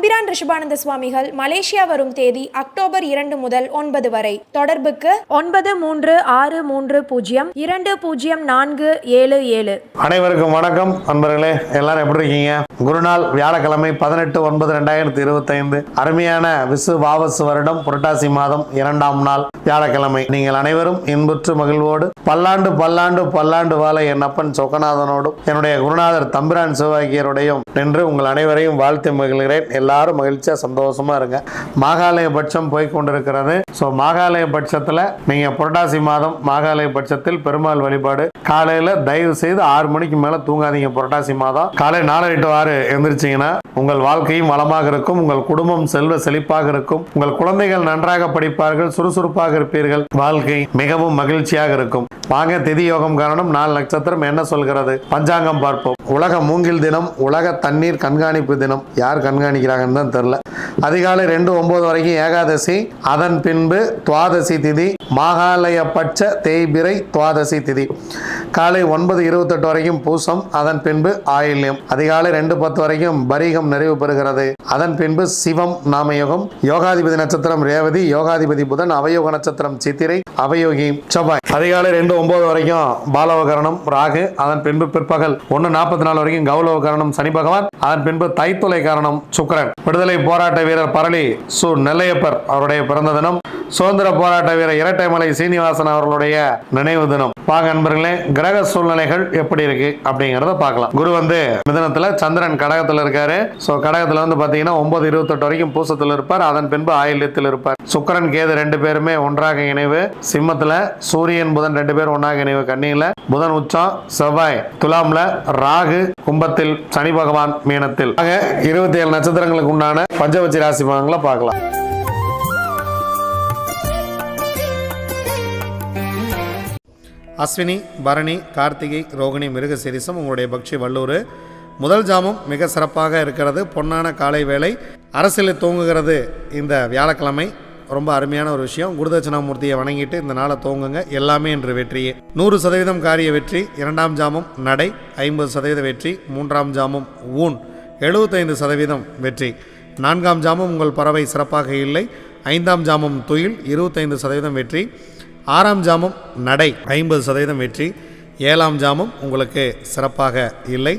தம்பிரான் ரிஷபானந்த சுவாமிகள் மலேசியா வரும் தேதி அக்டோபர் இரண்டு முதல் ஒன்பது வரை. தொடர்புக்கு ஒன்பது மூன்று ஆறு மூன்று பூஜ்ஜியம் இரண்டு பூஜ்ஜியம் நான்கு ஏழு ஏழு. அனைவருக்கும் வணக்கம். நண்பர்களே எல்லாரும் எப்படி இருக்கீங்க? குருநாள் வியாழக்கிழமை பதினெட்டு ஒன்பது ரெண்டாயிரத்தி இருபத்தைந்து. அருமையான விசு வாவசு வருடம் புரட்டாசி மாதம் இரண்டாம் நாள் வியாழக்கிழமை. நீங்கள் அனைவரும் இன்புற்று மகிழ்வோடு பல்லாண்டு பல்லாண்டு பல்லாண்டு வாழ என் அப்பன் சொக்கநாதனோடும் என்னுடைய குருநாதர் தம்பிரான் சிவவாக்கியருடையும் நின்று உங்கள் அனைவரையும் வாழ்த்து மகிழ்கிறேன். எல்லாரும் மகிழ்ச்சியா சந்தோஷமா இருங்க. மாகாலய பட்சம் போய் கொண்டிருக்கிறது ஸோ மாகாலய பட்சத்தில் நீங்க புரட்டாசி மாதம் மாகாலய பட்சத்தில் பெருமாள் வழிபாடு காலையில தயவு செய்து ஆறு மணிக்கு மேல தூங்காதீங்க புரட்டாசி மாதம். காலை நாலு டு ஆறு எழுந்திரிச்சிங்கன்னா உங்கள் வாழ்க்கையும் வளமாக இருக்கும் உங்கள் குடும்பம் செல்வ செழிப்பாக இருக்கும் உங்கள் குழந்தைகள் நன்றாக படிப்பார்கள் சுறுசுறுப்பாக இருப்பீர்கள் வாழ்க்கை மிகவும் மகிழ்ச்சியாக இருக்கும். வாங்க திதி யோகம் காரணம் நாலு நட்சத்திரம் என்ன சொல்கிறது? பஞ்சாங்கம் பார்ப்போம். உலக மூங்கில் தினம் உலக தண்ணீர் கண்காணிப்பு தினம். யார் கண்காணிக்கிறாங்கன்னு தான் தெரியல அதிகாலை ரெண்டு ஒன்பது வரைக்கும் ஏகாதசி. அதன் பின்பு துவாதசி திதி மாகாலய பட்ச தேய்பிரை துவாதசி திதி. காலை ஒன்பது இருபத்தெட்டு வரைக்கும் பூசம் அதன் பின்பு ஆயில்யம். அதிகாலை ரெண்டு பத்து வரைக்கும் பரீகம் நிறைவு பெறுகிறது. அதன் பின்பு சிவம் நாமயோகம். யோகாதிபதி நட்சத்திரம் ரேவதி யோகாதிபதி புதன் அவயோக நட்சத்திரம் சித்திரை அவயோகி செவ்வாய். அதிகாலை ரெண்டு ஒன்பது வரைக்கும் பாலவகரணம் ராகு. அதன் பின்பு பிற்பகல் ஒன்று நாற்பத்தி நாலு வரைக்கும் கௌலவகரணம் சனி பகவான். அதன் பின்பு தைத்துளை காரணம் சுக்கிரன். விடுதலை போராட்ட போராட்ட வீரர் பரளி சு. நெல்லையப்பர் அவருடைய பிறந்த தினம். சுதந்திர போராட்ட வீரர் இரட்டைமலை சீனிவாசன் அவர்களுடைய நினைவு தினம். வாங்க நண்பர்களே கிரக சூழ்நிலைகள் எப்படி இருக்கு அப்படிங்கறத பார்க்கலாம். குரு வந்து மிதனத்துல சந்திரன் கடகத்துல இருக்காரு. சோ கடகத்துல வந்து பாத்தீங்கன்னா ஒன்பது இருபத்தெட்டு வரைக்கும் பூசத்தில் இருப்பார். அதன் பின்பு ஆயில்யத்தில் இருப்பார். சுக்கரன் கேது ரெண்டு பேருமே ஒன்றாக இணைவு. சிம்மத்துல சூரியன் புதன் ரெண்டு பேரும் ஒன்றாக இணைவு. கண்ணியில புதன் உச்சம் செவ்வாய் துலாம்ல ராகு கும்பத்தில் சனி பகவான் மீனத்தில். ஆக இருபத்தி ஏழு நட்சத்திரங்களுக்கு உண்டான பஞ்சவ வச்சு ராசி பலன்களை பார்க்கலாம். அஸ்வினி பரணி கார்த்திகை ரோகிணி மிருகசிரிசம் உங்களுடைய பக்ஷி வல்லூர். முதல் ஜாமம் மிக சிறப்பாக இருக்கிறது. பொன்னான காலை வேளை அரசியலில் தூங்குகிறது இந்த வியாழக்கிழமை. ரொம்ப அருமையான ஒரு விஷயம். குருதட்சணாமூர்த்தியை வணங்கிட்டு இந்த நாளை தூங்குங்க. எல்லாமே என்று வெற்றியே நூறு சதவீதம் காரிய வெற்றி. இரண்டாம் ஜாமம் நடை. ஐம்பது சதவீத வெற்றி. மூன்றாம் ஜாமம் ஊன். எழுபத்தைந்து சதவீதம் வெற்றி. நான்காம் ஜாமம் உங்கள் பறவை சிறப்பாக இல்லை. ஐந்தாம் ஜாமம் தொழில் இருபத்தைந்து சதவீதம் வெற்றி. ஆறாம் ஜாமம் நடை ஐம்பது சதவீதம் வெற்றி. ஏழாம் ஜாமம் உங்களுக்கு சிறப்பாக இல்லை.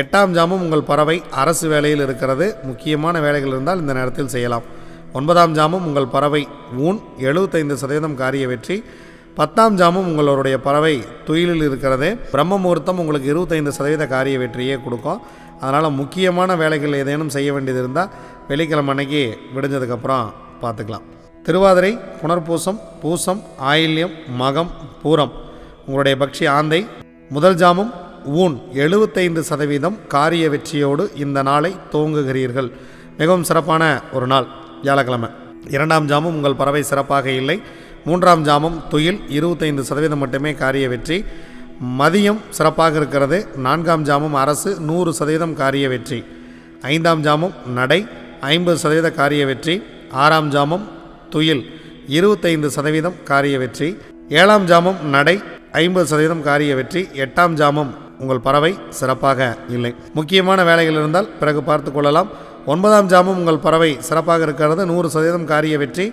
எட்டாம் ஜாமம் உங்கள் பறவை அரசு வேலையில் இருக்கிறது. முக்கியமான வேலைகள் இருந்தால் இந்த நேரத்தில் செய்யலாம். ஒன்பதாம் ஜாமம் உங்கள் பறவை ஊன் எழுபத்தைந்து சதவீதம் காரிய வெற்றி. பத்தாம் ஜாமம் உங்களுடைய பறவை துயிலில் இருக்கிறது. பிரம்ம முகூர்த்தம் உங்களுக்கு இருபத்தைந்து சதவீத காரிய வெற்றியே கொடுக்கும். அதனால் முக்கியமான வேலைகள் ஏதேனும் செய்ய வேண்டியது இருந்தால் வெள்ளிக்கிழமை அன்னைக்கு விடிஞ்சதுக்கப்புறம் பார்த்துக்கலாம். திருவாதிரை புனர்பூசம் பூசம் ஆயில்யம் மகம் பூரம். உங்களுடைய பக்ஷி ஆந்தை முதல் ஜாமம் ஊன் எழுபத்தைந்து சதவீதம் காரிய வெற்றியோடு இந்த நாளை துவங்குகிறீர்கள். மிகவும் சிறப்பான ஒரு நாள் வியாழக்கிழமை. இரண்டாம் ஜாமம் உங்கள் பறவை சிறப்பாக இல்லை. மூன்றாம் ஜாமம் துயில் இருபத்தைந்து சதவீதம் மட்டுமே காரிய வெற்றி. மதியம் சிறப்பாக இருக்கிறது. நான்காம் ஜாமம் அரசு நூறு சதவீதம் காரிய வெற்றி. ஐந்தாம் ஜாமம் நடை ஐம்பது சதவீத காரிய வெற்றி. ஆறாம் ஜாமம் துயில் இருபத்தைந்து சதவீதம் காரிய வெற்றி. ஏழாம் ஜாமம் நடை ஐம்பது சதவீதம் காரிய வெற்றி. எட்டாம் ஜாமம் உங்கள் பறவை சிறப்பாக இல்லை. முக்கியமான வேலைகள் இருந்தால் பிறகு பார்த்து கொள்ளலாம். ஒன்பதாம் ஜாமம் உங்கள் பறவை சிறப்பாக இருக்கிறது. நூறு சதவீதம் காரிய வெற்றி.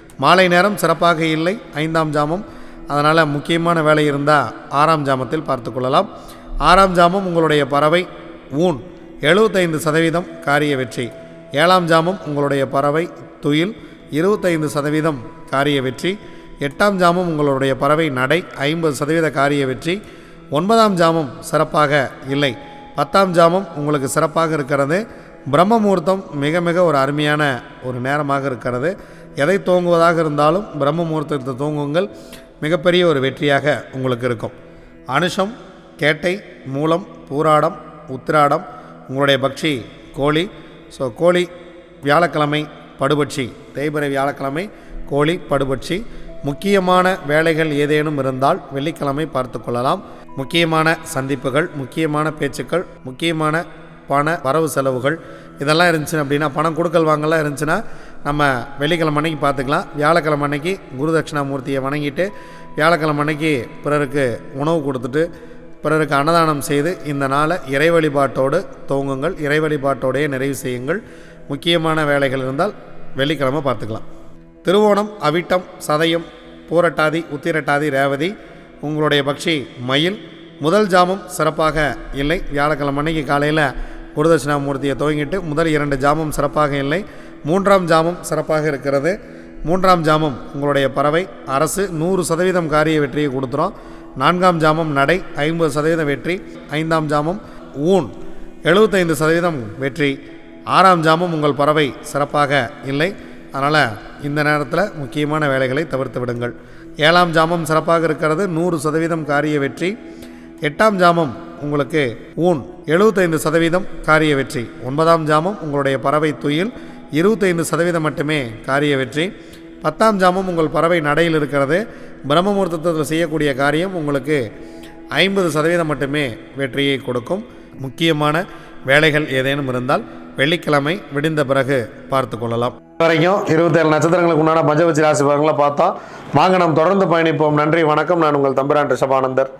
மாலை நேரம் சிறப்பாக இல்லை. ஐந்தாம் ஜாமம். அதனால் முக்கியமான வேலை இருந்தால் ஆறாம் ஜாமத்தில் பார்த்து கொள்ளலாம். ஆறாம் ஜாமம் உங்களுடைய பறவை ஊன். எழுபத்தைந்து சதவீதம் காரிய வெற்றி. ஏழாம் ஜாமம் உங்களுடைய பறவை துயில். இருபத்தைந்து சதவீதம் காரிய வெற்றி. எட்டாம் ஜாமம் உங்களுடைய பறவை நடை. ஐம்பது சதவீத காரிய வெற்றி. ஒன்பதாம் ஜாமம் சிறப்பாக இல்லை. பத்தாம் ஜாமம் உங்களுக்கு சிறப்பாக இருக்கிறது. பிரம்ம முகூர்த்தம் மிக மிக ஒரு அருமையான ஒரு நேரமாக இருக்கிறது. எதை தூங்குவதாக இருந்தாலும் பிரம்ம முகூர்த்தத்தை தூங்குங்கள் மிகப்பெரிய ஒரு வெற்றியாக உங்களுக்கு இருக்கும். அனுஷம் கேட்டை மூலம் பூராடம் உத்திராடம் உங்களுடைய பக்ஷி கோழி. ஸோ கோழி வியாழக்கிழமை படுபட்சி. தேய்பிறை வியாழக்கிழமை கோழி படுபட்சி. முக்கியமான வேலைகள் ஏதேனும் இருந்தால் வெள்ளிக்கிழமை பார்த்து கொள்ளலாம். முக்கியமான சந்திப்புகள் முக்கியமான பேச்சுக்கள் முக்கியமான பண வரவு செலவுகள் இதெல்லாம் இருந்துச்சு அப்படின்னா பணம் கொடுக்கல் வாங்கலாம் இருந்துச்சுன்னா நம்ம வெள்ளிக்கிழமை அன்னைக்கு பார்த்துக்கலாம். வியாழக்கிழமை அன்னைக்கு குரு தட்சிணாமூர்த்தியை வணங்கிட்டு வியாழக்கிழமை அன்னைக்கு பிறருக்கு உணவு கொடுத்துட்டு பிறருக்கு அன்னதானம் செய்து இந்த நாளை இறை வழிபாட்டோடு துவங்குங்கள். இறை வழிபாட்டோடையே நிறைவு செய்யுங்கள். முக்கியமான வேலைகள் இருந்தால் வெள்ளிக்கிழமை பார்த்துக்கலாம். திருவோணம் அவிட்டம் சதயம் பூரட்டாதி உத்திரட்டாதி ரேவதி உங்களுடைய பக்ஷி மயில். முதல் ஜாமம் சிறப்பாக இல்லை. வியாழக்கிழமை அன்னைக்கு காலையில் குருதட்சிணாமூர்த்தியை துவங்கிட்டு முதல் இரண்டு ஜாமம் சிறப்பாக இல்லை. மூன்றாம் ஜாமம் சிறப்பாக இருக்கிறது. மூன்றாம் ஜாமம் உங்களுடைய பறவை. அரசு நூறு சதவீதம் காரிய வெற்றியை கொடுத்துரும். நான்காம் ஜாமம் நடை ஐம்பது சதவீதம் வெற்றி. ஐந்தாம் ஜாமம் ஊன் எழுபத்தைந்து சதவீதம் வெற்றி. ஆறாம் ஜாமம் உங்கள் பறவை சிறப்பாக இல்லை. அதனால் இந்த நேரத்தில் முக்கியமான வேலைகளை தவிர்த்து விடுங்கள். ஏழாம் ஜாமம் சிறப்பாக இருக்கிறது. நூறு சதவீதம் காரிய வெற்றி. எட்டாம் ஜாமம் உங்களுக்கு ஊன் எழுபத்தைந்து சதவீதம் காரிய வெற்றி. ஒன்பதாம் ஜாமம் உங்களுடைய பறவை துயில் இருபத்தைந்து சதவீதம் மட்டுமே காரிய வெற்றி. பத்தாம் ஜாமம் உங்கள் பறவை நடையில் இருக்கிறது. பிரம்மமூர்த்தத்தில் செய்யக்கூடிய காரியம் உங்களுக்கு ஐம்பது சதவீதம் மட்டுமே வெற்றியை கொடுக்கும். முக்கியமான வேலைகள் ஏதேனும் இருந்தால் வெள்ளிக்கிழமை விடிந்த பிறகு பார்த்து கொள்ளலாம். வரைக்கும் இருபத்தேழு நட்சத்திரங்களுக்கு உண்டான பஞ்சவச்சி ராசி பலன்களை பார்த்தோம் வாங்க நாம் தொடர்ந்து பயணிப்போம். நன்றி வணக்கம். நான் உங்கள் தம்பிரான் ரிஷபானந்தர்.